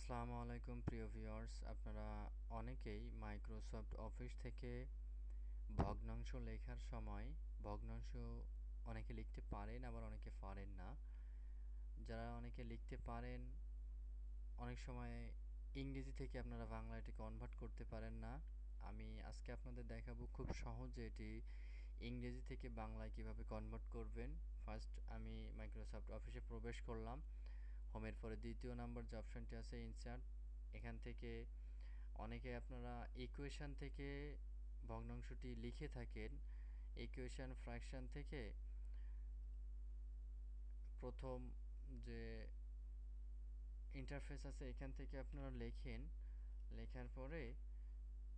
আসসালামু আলাইকুম, প্রিয় ভিউয়ার্স। আপনারা অনেকেই মাইক্রোসফট অফিস থেকে ভগ্নাংশ লেখার সময়, ভগ্নাংশ অনেকে লিখতে পারেন, আবার অনেকে পারেন না। যারা অনেকে লিখতে পারেন, অনেক সময় ইংরেজি থেকে আপনারা বাংলা এটি কনভার্ট করতে পারেন না। আমি আজকে আপনাদের দেখাবো খুব সহজে এটি ইংরেজি থেকে বাংলায় কীভাবে কনভার্ট করবেন। ফার্স্ট আমি মাইক্রোসফট অফিসে প্রবেশ করলাম। হোমের পরে দ্বিতীয় নাম্বার যে অপশানটি আছে ইনসার্ট, এখান থেকে অনেকে আপনারা ইকুয়েশান থেকে ভগ্নাংশটি লিখে থাকেন। ইকুয়েশান ফ্র্যাকশান থেকে প্রথম যে ইন্টারফেস আছে এখান থেকে আপনারা লেখেন। লেখার পরে,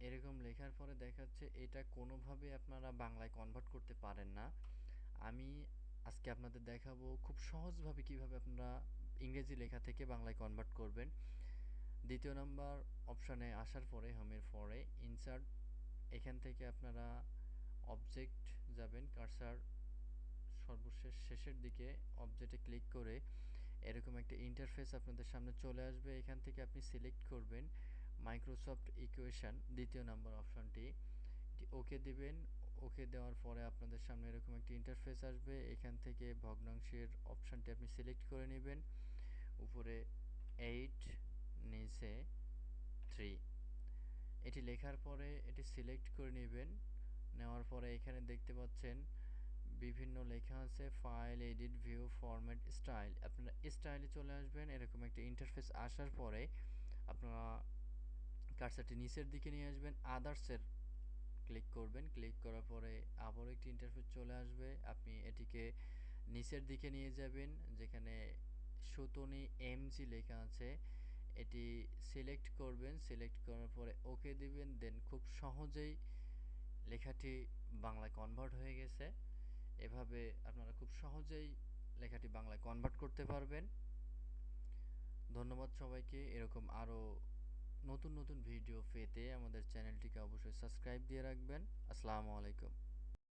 এরকম লেখার পরে দেখাচ্ছে এটা কোনোভাবে আপনারা বাংলায় কনভার্ট করতে পারেন না। আমি আজকে আপনাদের দেখাবো খুব সহজভাবে কীভাবে আপনারা ইংরেজি লেখা থেকে বাংলায় কনভার্ট করবেন। দ্বিতীয় নাম্বার অপশানে আসার পরে হোমের পরে ইনসার্ট এখান থেকে আপনারা অবজেক্ট যাবেন কারসার সর্বশেষ শেষের দিকে অবজেক্টে ক্লিক করে এরকম একটা ইন্টারফেস আপনাদের সামনে চলে আসবে। এখান থেকে আপনি সিলেক্ট করবেন মাইক্রোসফট ইকুয়েশন দ্বিতীয় নাম্বার অপশানটি ওকে দিবেন। ওকে দেওয়ার পরে আপনাদের সামনে এরকম একটি ইন্টারফেস আসবে। এখান থেকে ভগ্নাংশের অপশানটি আপনি সিলেক্ট করে নেবেন। এইট নিচে থ্রি এটি লেখার পরে এটি সিলেক্ট করে নেবেন। নেওয়ার পরে এখানে দেখতে পাচ্ছেন বিভিন্ন লেখা আছে file edit view format style আপনারা স্টাইলে চলে আসবেন, এরকম একটা ইন্টারফেস আসার পরে আপনারা কার্সারটি নিচের দিকে নিয়ে আসবেন আদার্সের ক্লিক করবেন। ক্লিক করার পরে আবারও একটি ইন্টারফেস চলে আসবে। আপনি এটিকে নিচের দিকে নিয়ে যাবেন, যেখানে সুতনি এমজি লেখা আছে। এটি সিলেক্ট করবেন সিলেক্ট করার পরে ওকে দিবেন দেন খুব সহজেই লেখাটি বাংলায় কনভার্ট হয়ে গেছে। এভাবে আপনারা খুব সহজেই লেখাটি বাংলায় কনভার্ট করতে পারবেন। ধন্যবাদ সবাইকে। এরকম আরও নতুন নতুন ভিডিও পেতে আমাদের চ্যানেলটিকে অবশ্যই সাবস্ক্রাইব দিয়ে রাখবেন। আসসালামু আলাইকুম।